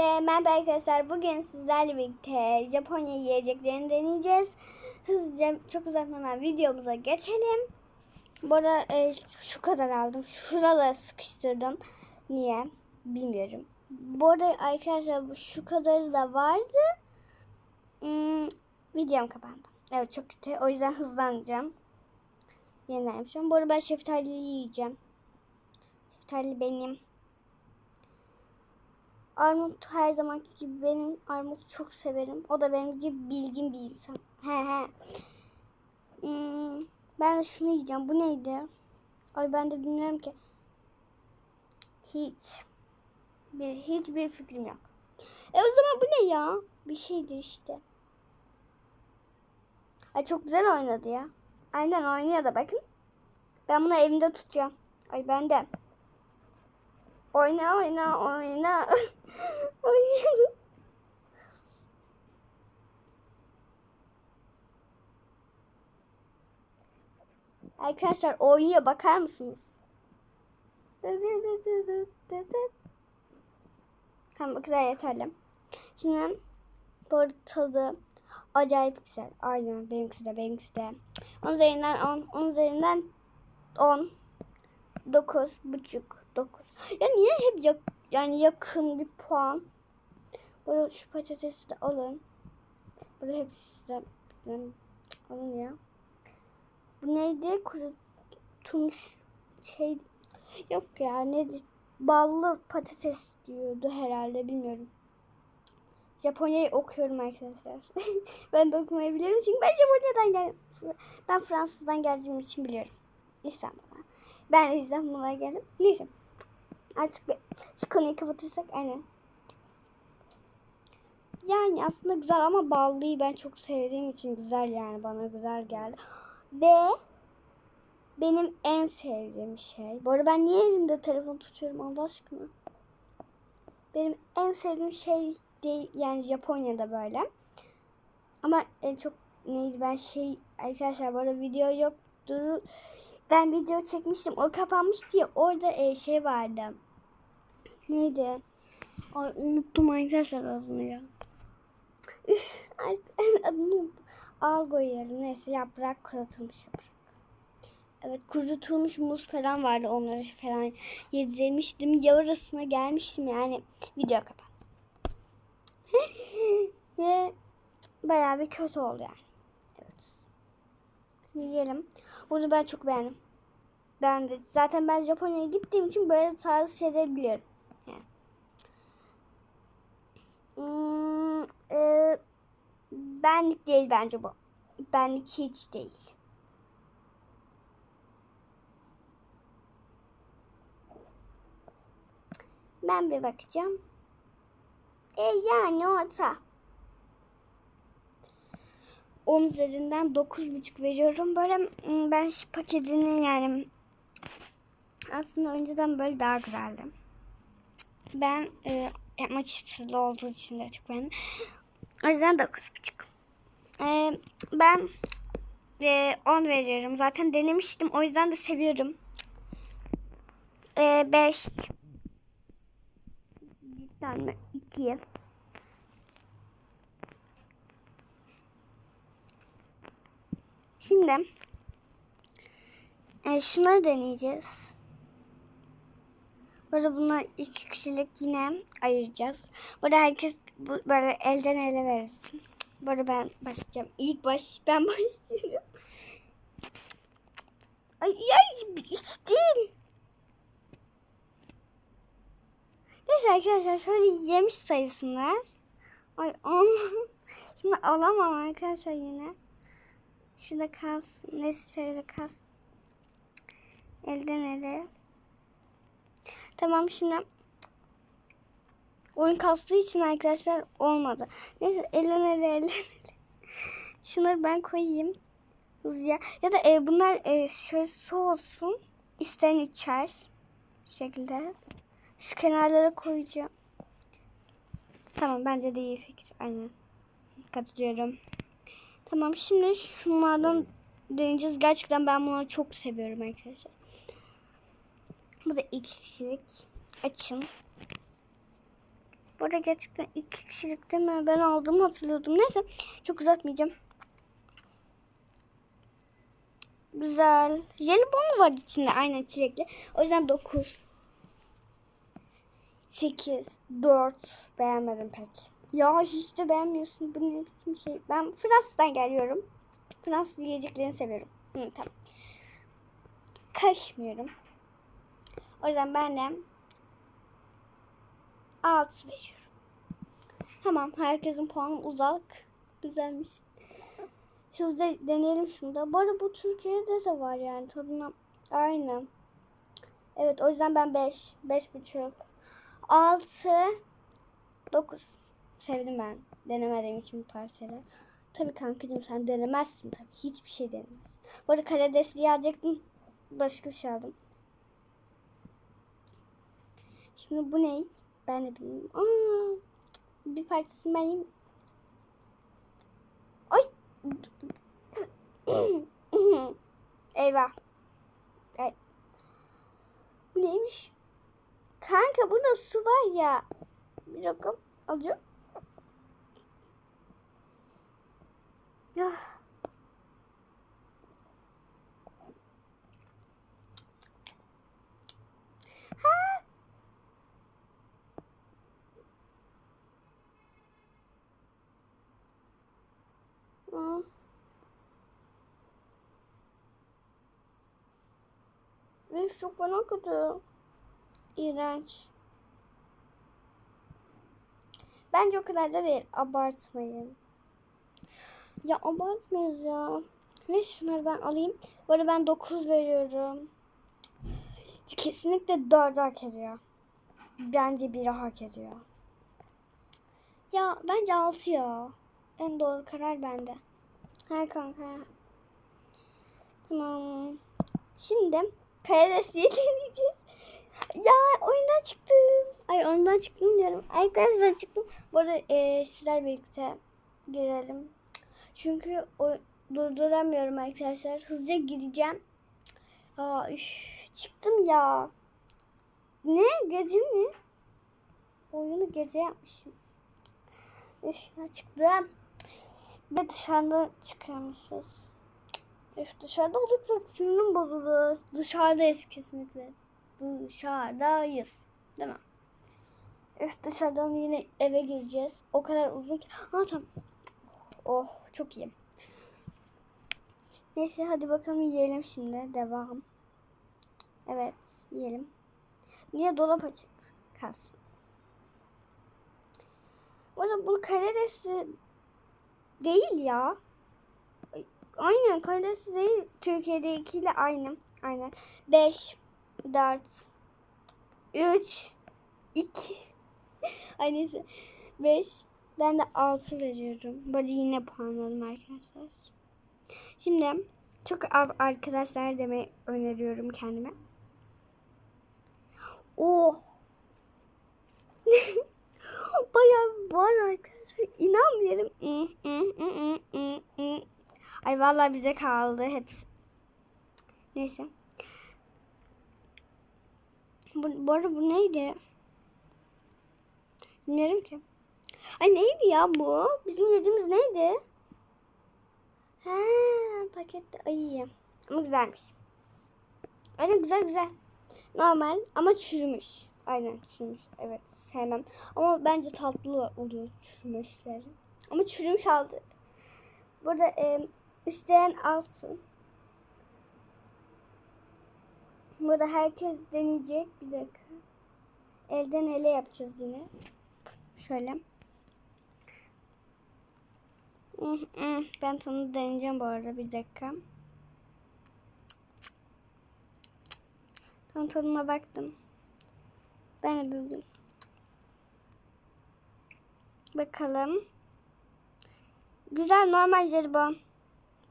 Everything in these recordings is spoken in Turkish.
Ee, Merhaba arkadaşlar. Bugün sizlerle birlikte Japonya yiyeceklerini deneyeceğiz. Hızlıca çok uzatmadan videomuza geçelim. Bu arada e, şu kadar aldım. Şuralara sıkıştırdım. Niye? Bilmiyorum. Bu arada arkadaşlar şu kadarı da vardı. Hmm, videom kapandı. Evet çok kötü. O yüzden hızlanacağım. Yeniden yapacağım. Bu arada ben şeftali yiyeceğim. Şeftali benim. Armut her zamanki gibi benim armut çok severim. O da benim gibi bilgin bir insan. He he. Hmm, ben de şunu yiyeceğim. Bu neydi? Ay ben de bilmiyorum ki. Hiç. Bir hiçbir fikrim yok. E o zaman bu ne ya? Bir şeydir işte. Ay çok güzel oynadı ya. Aynen oynuyor da bakın. Ben bunu evimde tutacağım. Ay ben de. Oyna oyna oyna. Oynayalım. Arkadaşlar oynuyor bakar mısınız? Tamam bu kadar yeterli. Şimdi bu tadı acayip güzel. Aynen benimkisi de benimkisi de. 10 üzerinden 10. 10 üzerinden 10. 9 buçuk 9. Ya niye hep yak yani yakın bir puan? Böyle şu patatesi de alın. Böyle hepsi de alın ya. Bu neydi? Kurutulmuş şey yok ya neydi? Ballı patates diyordu herhalde bilmiyorum. Japonya'yı okuyorum arkadaşlar. ben de okumayı biliyorum çünkü ben Japonya'dan geldim. Ben Fransız'dan geldiğim için biliyorum. İstanbul'dan. Ben İstanbul'a geldim. Neyse. Artık bir, şu konuyu kapatırsak aynen. Yani aslında güzel ama ballıyı ben çok sevdiğim için güzel yani bana güzel geldi. Ve benim en sevdiğim şey. Bu arada ben niye elimde telefon tutuyorum Allah aşkına? Benim en sevdiğim şey değil yani Japonya'da böyle. Ama en çok neydi ben şey arkadaşlar bu arada video yok. Dur ben video çekmiştim. O kapanmış diye orada e, şey vardı. Neydi? Unuttum arkadaşlar adını ya. Üf, adını. Algo yiyelim. Neyse yaprak kurutulmuş yaprak. Evet kurutulmuş muz falan vardı. Onları falan yedirmiştim. Yarısına gelmiştim yani. Video kapan. Ve bayağı bir kötü oldu yani. Evet. Şimdi yiyelim. Bunu ben çok beğendim. Ben de zaten ben Japonya'ya gittiğim için böyle tarz şeyler biliyorum. Yani. Hmm, e, benlik değil bence bu. Benlik hiç değil. Ben bir bakacağım. E yani orta. 10 üzerinden 9,5 veriyorum. Böyle hmm, ben şu paketini yani aslında önceden böyle daha güzeldi. Ben e, yapma çıtırlı olduğu için de çok beğendim. O yüzden 9,5. E, ben e, 10 veriyorum. Zaten denemiştim. O yüzden de seviyorum. E, 5 Cidden mi? 2 Şimdi e, şunları deneyeceğiz. Böyle bunlar iki kişilik yine ayıracağız. Burada herkes bu, böyle elden ele verirsin. Böyle ben başlayacağım. İlk baş ben başlıyorum. Ay, ay içtim. Neyse arkadaşlar şöyle yemiş sayısınlar. Ay Şimdi alamam arkadaşlar yine. Şurada kalsın. Neyse şöyle kalsın. Elden ele. Tamam şimdi oyun kastığı için arkadaşlar olmadı. Neyse elden ele. Şunları ben koyayım. Hızlıca. Ya da e, bunlar e, şöyle su olsun. İsteyen içer. Şekilde. Şu kenarlara koyacağım. Tamam bence de iyi fikir. Aynen. Katılıyorum. Tamam şimdi şunlardan deneyeceğiz. Gerçekten ben bunları çok seviyorum arkadaşlar. Bu da iki kişilik. Açın. Bu arada gerçekten iki kişilik değil mi? Ben aldığımı hatırlıyordum. Neyse çok uzatmayacağım. Güzel. Jelibon var içinde aynen çilekli. O yüzden 9. 8, 4. Beğenmedim pek. Ya hiç de beğenmiyorsun. Bu ne biçim şey. Ben Fransa'dan geliyorum. Fransız yiyeceklerini seviyorum. Hı, tamam. Karışmıyorum. O yüzden ben de 6 veriyorum. Tamam. Herkesin puanı uzak. Güzelmiş. Hızlıca deneyelim şunu da. Bu arada bu Türkiye'de de var yani tadına aynı. Evet o yüzden ben 5. 5 buçuk. 6 9. Sevdim ben. Denemediğim için bu tarz şeyler. Tabii kankacığım sen denemezsin tabii. Hiçbir şey denemez. Bu arada karidesli alacaktım. Başka bir şey aldım. Şimdi bu ne? Ben de bilmiyorum. Aa, bir parçasını ben. Ay. Eyvah. Ay. Bu neymiş? Kanka burada su var ya. Bir dakika alacağım. Ya. Ha. Aa. Üf çok bana kötü. İğrenç. Bence o kadar da değil. Abartmayın. Ya abartmıyoruz ya. Ne şunları ben alayım. Bu ben 9 veriyorum. Kesinlikle 4 hak ediyor. Bence 1'i hak ediyor. Ya bence 6 ya. En doğru karar bende. Her kanka. Tamam. Şimdi karidesiyi deneyeceğiz. Ya oyundan çıktım. Ay oyundan çıktım diyorum. Arkadaşlar çıktım. Bu arada e, sizler birlikte girelim. Çünkü o, durduramıyorum arkadaşlar. Hızlıca gireceğim. Aa, üf, çıktım ya. Ne? Gece mi? Oyunu gece yapmışım. Üf, çıktım. Ve dışarıda çıkıyormuşuz. Üf, dışarıda oldukça sinirim bozulur. Dışarıdayız kesinlikle. Dışarıdayız. Değil mi? Üf dışarıdan yine eve gireceğiz. O kadar uzun ki. Ha tamam. Oh çok iyi. Neyse hadi bakalım yiyelim şimdi. Devam. Evet yiyelim. Niye dolap açık kalsın? Bu arada bu karidesi değil ya. Aynen karidesi değil. Türkiye'dekiyle aynı. Aynen. 5 4 3 2 Ay neyse 5 ben de 6 veriyorum. Böyle yine puanladım arkadaşlar. Şimdi çok az arkadaşlar demeyi öneriyorum kendime. Oh. Bayağı var arkadaşlar. İnanmıyorum. Ay vallahi bize kaldı hepsi. Neyse. Bu, bu arada bu neydi? Bilmiyorum ki. Ay neydi ya bu? Bizim yediğimiz neydi? Ha pakette ay iyi. Ama güzelmiş. Aynen güzel güzel. Normal ama çürümüş. Aynen çürümüş. Evet sevmem. Ama bence tatlı oluyor çürümüşleri. Ama çürümüş aldık. Burada e, isteyen alsın. Burada herkes deneyecek. Bir dakika. Elden ele yapacağız yine. Şöyle. Ben onu deneyeceğim bu arada. Bir dakika. Tam tadına baktım. Ben de bildim. Bakalım. Güzel normal jelibon.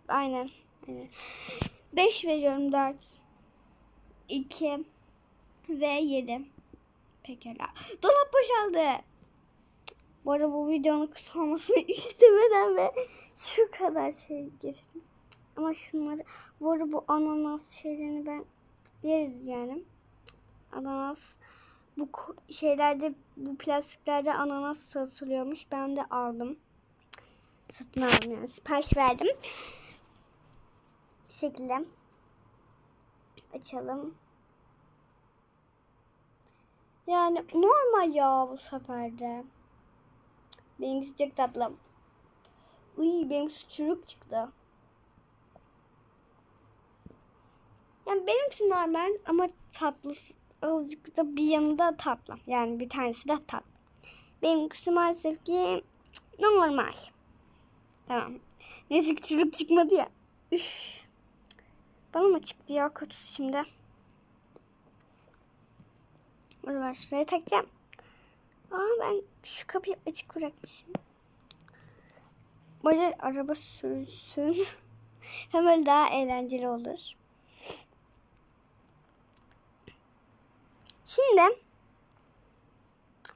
Aynen. Aynen. 5 veriyorum 4. 2 ve 7. Pekala. Dolap boşaldı. Bu arada bu videonun kısa olmasını istemeden ve şu kadar şey getirdim. Ama şunları bu arada bu ananas şeylerini ben yeriz yani. Ananas bu şeylerde bu plastiklerde ananas satılıyormuş. Ben de aldım. Satın aldım yani. Sipariş verdim. Şekilde açalım. Yani normal ya bu sefer de. Benimkisi çok tatlı. Uy benimkisi çürük çıktı. Yani benimkisi normal ama tatlı. Azıcık da bir yanında tatlı. Yani bir tanesi de tatlı. Benimkisi maalesef ki normal. Tamam. Neyse ki çürük çıkmadı ya. Üf. Bana mı çıktı ya kötüsü şimdi? Bunu ben şuraya takacağım. Aa ben şu kapıyı açık bırakmışım. Böyle araba sürsün. Hem öyle daha eğlenceli olur. Şimdi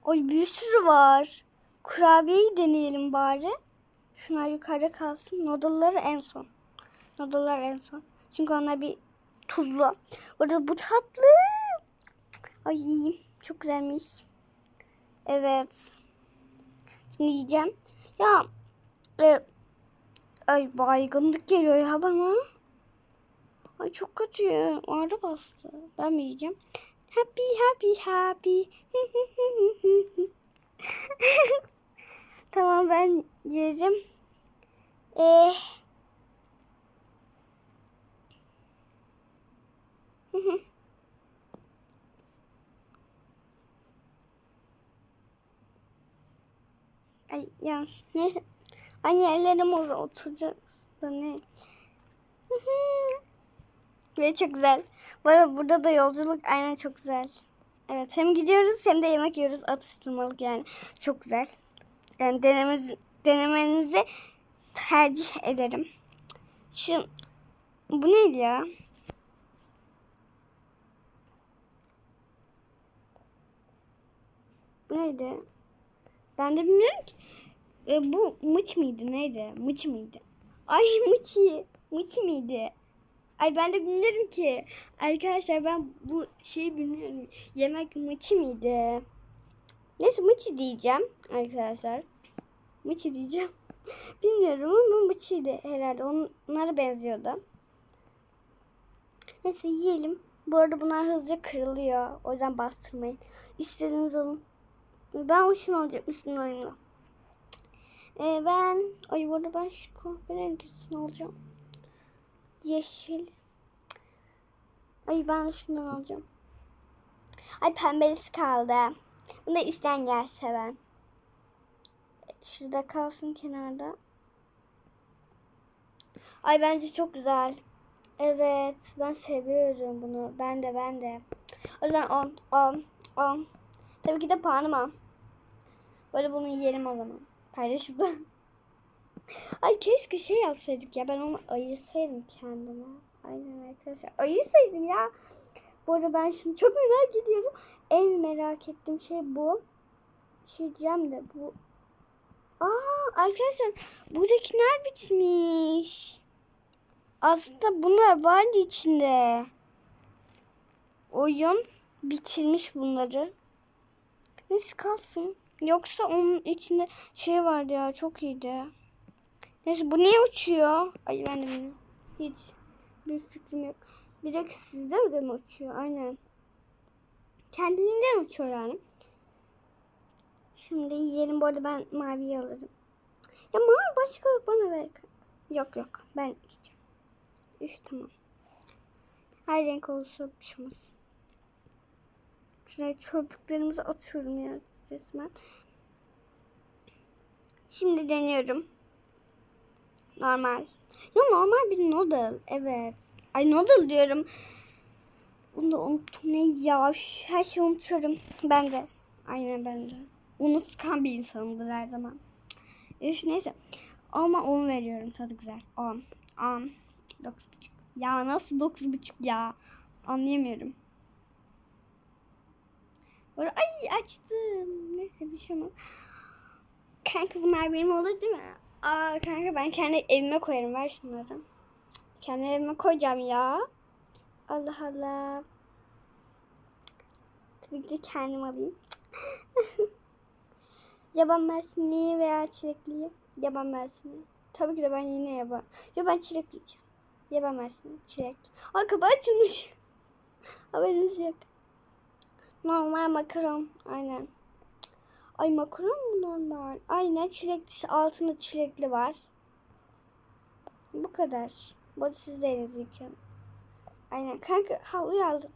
Oy bir sürü var. Kurabiyeyi deneyelim bari. Şunlar yukarıda kalsın. Noodle'ları en son. Noodle'lar en son. Çünkü onlar bir tuzlu. Orada bu tatlı. Ay çok güzelmiş. Evet. Şimdi yiyeceğim. Ya e, ay baygınlık geliyor ya bana. Ay çok kötü. Ağrı bastı. Ben mi yiyeceğim? Happy happy happy. tamam ben yiyeceğim. Eh. Ay yanlış. Neyse. Anne ellerim orada oturacak da ne? Ve çok güzel. Bu arada burada da yolculuk aynen çok güzel. Evet hem gidiyoruz hem de yemek yiyoruz. Atıştırmalık yani. Çok güzel. Yani denemez, denemenizi tercih ederim. Şu bu neydi ya? Neydi? Ben de bilmiyorum ki. E, bu mıç mıydı neydi? Mıç mıydı? Ay mıçı. Mıçı mıydı? Ay ben de bilmiyorum ki. Arkadaşlar ben bu şeyi bilmiyorum. Yemek mıçı mıydı? Neyse mıçı diyeceğim arkadaşlar. Mıçı diyeceğim. bilmiyorum ama mıçıydı herhalde. Onlara benziyordu. Neyse yiyelim. Bu arada bunlar hızlıca kırılıyor. O yüzden bastırmayın. İstediğiniz alın. Ben o şunu alacağım üstüne oyunu. Ee, ben ay bu arada ben şu kahverengisini alacağım. Yeşil. Ay ben şundan alacağım. Ay pembelisi kaldı. Bunu da isten yerse ben. Şurada kalsın kenarda. Ay bence çok güzel. Evet ben seviyorum bunu. Ben de ben de. O yüzden 10 10 10. Tabii ki de puanım 10. Böyle bunu yiyelim o zaman. Paylaşıp da. Ay keşke şey yapsaydık ya. Ben onu ayırsaydım kendime. Aynen arkadaşlar. Ayırsaydım ya. Bu arada ben şunu çok merak ediyorum. En merak ettiğim şey bu. Şey diyeceğim de bu. Aa arkadaşlar buradakiler bitmiş. Aslında bunlar vardı içinde. Oyun bitirmiş bunları. Neyse kalsın. Yoksa onun içinde şey vardı ya çok iyiydi. Neyse bu niye uçuyor? Ay ben de bilmiyorum. Hiç bir fikrim yok. Bir de sizde mi de mi uçuyor? Aynen. Kendiliğinden uçuyor yani. Şimdi yiyelim. Bu arada ben maviyi alırım. Ya mavi başka yok bana ver. Yok yok ben yiyeceğim. Üf tamam. Her renk olursa bir şey olmaz. Şuraya çöplüklerimizi atıyorum ya resmen. Şimdi deniyorum. Normal. Ya normal bir noodle. Evet. Ay noodle diyorum. Bunu da unuttum. Neydi ya? Her şeyi unutuyorum. Ben de. Aynen ben de. Unutkan bir insanımdır her zaman. Üf neyse. Ama 10 veriyorum. Tadı güzel. 10. 10. 9,5. Ya nasıl 9,5 ya? Anlayamıyorum. Böyle ay açtım. Neyse bir şey olmaz. Kanka bunlar benim olur değil mi? Aa kanka ben kendi evime koyarım. Ver şunları. Kendi evime koyacağım ya. Allah Allah. tabii ki kendim alayım. yaban mersini veya çilekliyi. Yaban mersini. Tabii ki de ben yine yaban. Ya ben çilek yiyeceğim. Yaban mersini. Çilek. Ay kapağı açılmış. Haberiniz yok. Normal makaron. Aynen. Ay makaron mu normal? Aynen çileklisi altında çilekli var. Bu kadar. Bu arada siz de yıkayın. Aynen kanka havluyu aldım.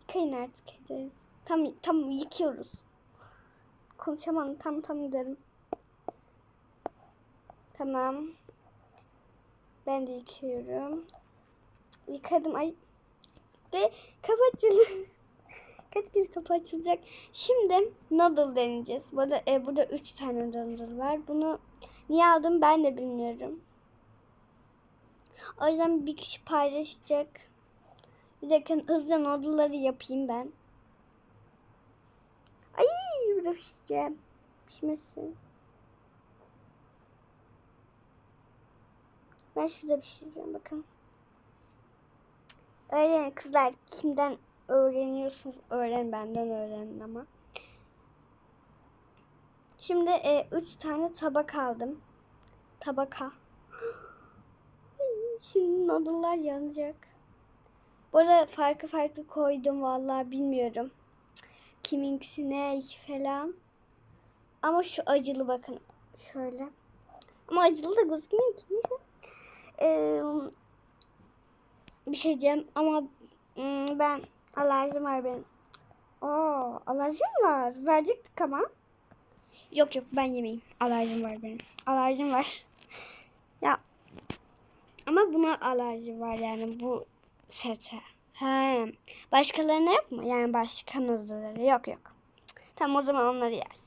Yıkayın artık ederiz. Tam tam yıkıyoruz. Konuşamadım tam tam dedim. Tamam. Ben de yıkıyorum. Yıkadım ay. De kapı açıldı. Kaç kere kapı açılacak. Şimdi noodle deneyeceğiz. Burada, e, burada üç tane noodle var. Bunu niye aldım ben de bilmiyorum. O yüzden bir kişi paylaşacak. Bir dakika hızlıca noodle'ları yapayım ben. Ay burada pişeceğim. Pişmesin. Ben şurada pişireceğim bakın. Öğrenin kızlar kimden öğreniyorsunuz öğren benden öğrenin ama. Şimdi e, üç tane tabak aldım. Tabaka. Şimdi noodle'lar yanacak. Bu arada farklı farklı koydum vallahi bilmiyorum. Kiminkisi ne falan. Ama şu acılı bakın. Şöyle. Ama acılı da gözükmüyor ki. Ee, bir şey diyeceğim ama hmm, ben alerjim var benim. Oo, alerjim var. Verecektik ama. Yok yok ben yemeyeyim. Alerjim var benim. Alerjim var. ya ama buna alerji var yani bu sete. He. Başkalarına yok mu? Yani başka noodle'ları yok yok. Tamam o zaman onları yersin.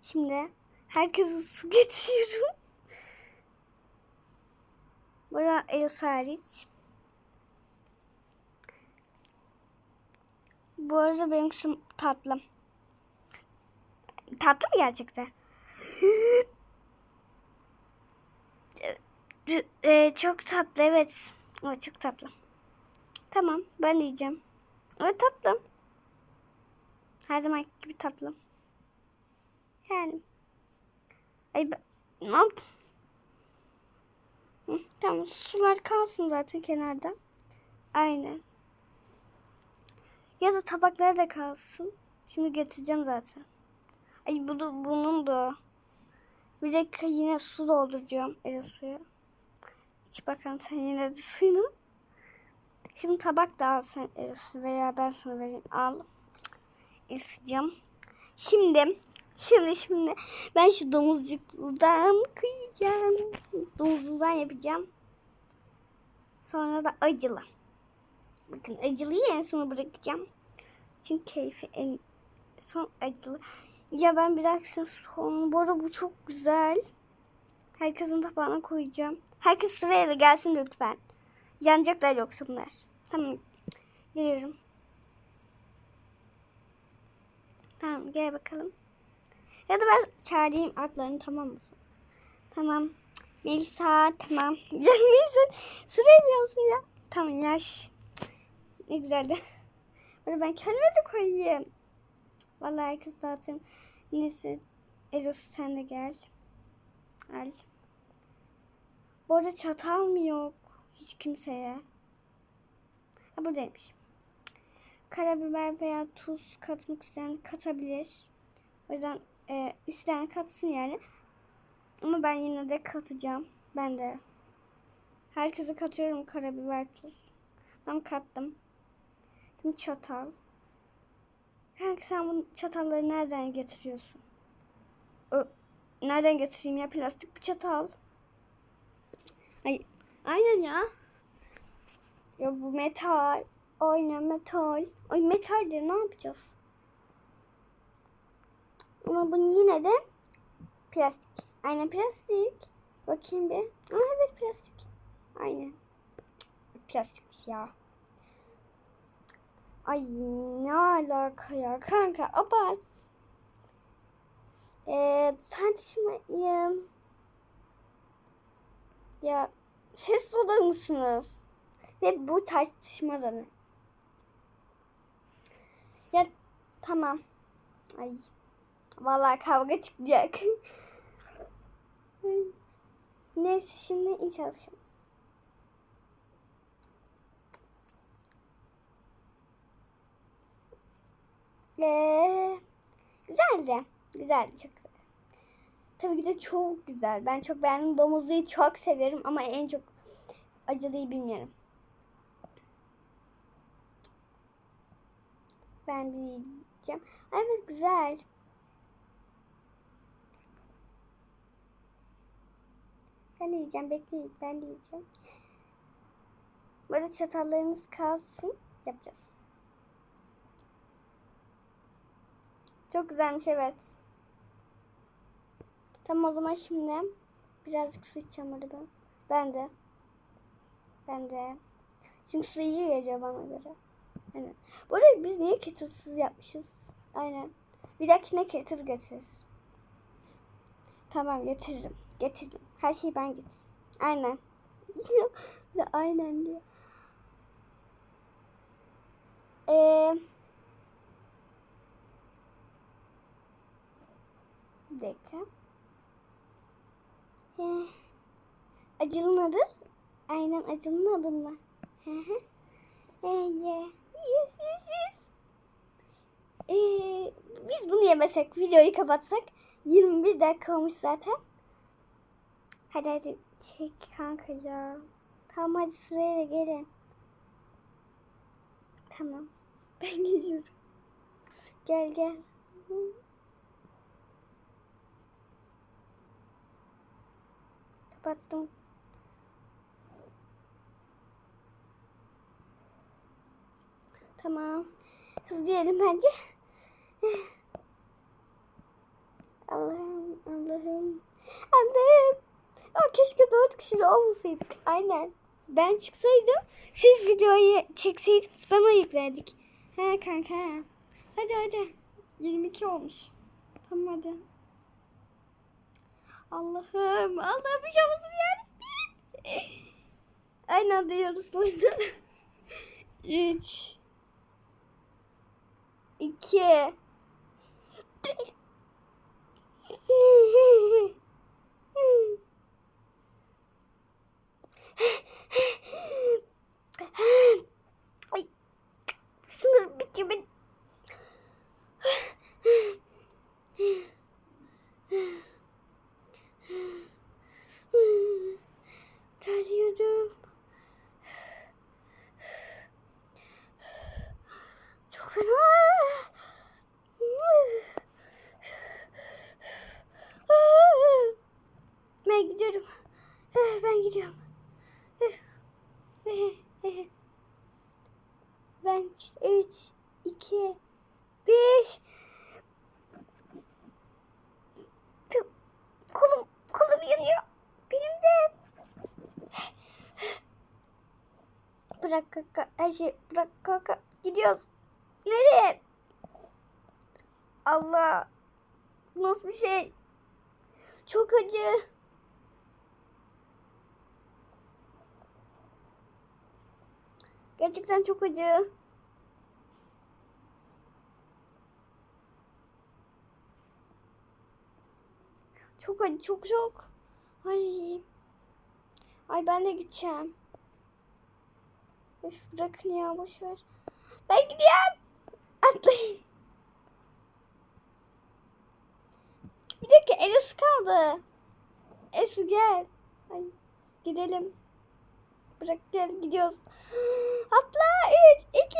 Şimdi herkese su getiriyorum. Burada Elsa hariç. Bu arada benim kızım tatlım. Tatlı mı gerçekten? Ee, çok tatlı evet. Evet çok tatlı. Tamam ben de yiyeceğim. Evet tatlı. Her zaman gibi tatlı. Yani. Ay ben ne yaptım? Tamam sular kalsın zaten kenarda. Aynen. Ya da tabakları da kalsın. Şimdi getireceğim zaten. Ay bu da bunun da. Bir dakika yine su dolduracağım. Evet suyu. İç bakalım sen yine de suyunu. Şimdi tabak da al sen Elif veya ben sana vereyim. Al. Elif'cim. Şimdi şimdi şimdi ben şu domuzcukludan kıyacağım. Domuzludan yapacağım. Sonra da acılı. Bakın acılıyı en sona bırakacağım. Çünkü keyfi en son acılı. Ya ben bıraksın son. Bu arada bu çok güzel. Herkesin tabağına koyacağım. Herkes sırayla gelsin lütfen. Yanacaklar yoksa bunlar. Tamam. Geliyorum. Tamam gel bakalım. Ya da ben çağırayım atlarını tamam mı? Tamam. Melisa tamam. Ya Melisa sırayla olsun ya. Tamam yaş. Ne güzeldi. Böyle ben kendime de koyayım. Vallahi herkes dağıtıyorum. Neyse. Eros sen de gel. Al. Bu arada çatal mı yok? Hiç kimseye. Ha buradaymış. Karabiber veya tuz katmak isteyen katabilir. O yüzden e, isteyen katsın yani. Ama ben yine de katacağım. Ben de. Herkese katıyorum karabiber tuz. Ben kattım. Şimdi çatal. Kanka sen bu çatalları nereden getiriyorsun? Ö, nereden getireyim ya? Plastik bir çatal. Ay, aynen ya. Ya bu metal. Aynen metal. Ay metaldir ne yapacağız? Ama bunu yine de plastik. Aynen plastik. Bakayım bir. Aa evet plastik. Aynen. Plastikmiş ya. Ay ne alaka ya kanka abart. Ee, tartışmayın. Ya ses olur musunuz? Ve bu tartışma da ne? Tamam. Ay. Vallahi kavga çıkacak. Neyse şimdi inşallah. Ee, güzeldi. Güzeldi çok güzel. Tabii ki de çok güzel. Ben çok beğendim. Domuzluyu çok severim ama en çok acılıyı bilmiyorum. Ben bir yiyeceğim. Evet güzel. Ben de. Bekleyin. Ben de yiyeceğim. Böyle çatallarımız kalsın. Yapacağız. Çok güzelmiş evet. Tamam o zaman şimdi birazcık su içeceğim hadi ben. Ben de. Ben de. Çünkü su iyi geliyor bana göre. Aynen. Bu arada biz niye kettle'sız yapmışız? Aynen. Bir dahakine kettle getiririz. Tamam getiririm. Getiririm. Her şeyi ben getiririm. Aynen. Ve aynen diyor. Eee Bir dakika. Eh, Acılın adı? Aynen acılın adı mı? Hı hı. Eh, ye. Yes, yes, yes. Ee, biz bunu yemesek, videoyu kapatsak 21 dakika olmuş zaten. Hadi hadi çek kanka ya. Tamam hadi sırayla gelin. Tamam. Ben geliyorum. Gel gel. Kapattım. Tamam. Hızlı yiyelim bence. Allah'ım, Allah'ım. Allah'ım. Aa, keşke dört kişi olmasaydık. Aynen. Ben çıksaydım, siz videoyu çekseydiniz bana yüklerdik. He kanka. Hadi hadi. 22 olmuş. Tamam hadi. Allah'ım. Allah'ım bir şey olmasın yarabbim. Aynı anda yiyoruz bu arada. 3 2 Ay. Sınır bitiyor ben. Terliyorum. Çok fena. Ben gidiyorum. Ben gidiyorum. Ben 3, 2, 1. Kolum, kolum yanıyor. Benim de. Bırak kaka. Her şey bırak kaka. Gidiyoruz. Nereye? Allah. Nasıl bir şey? Çok acı. Gerçekten çok acı. Çok acı, çok çok. Ay. Ay ben de gideceğim. Üf, bırakın ya boş ver. Ben gidiyorum. Atlayın. Bir dakika Enes kaldı. Esu gel. Ay, gidelim. Bırak gel gidiyoruz. Atla 3, 2,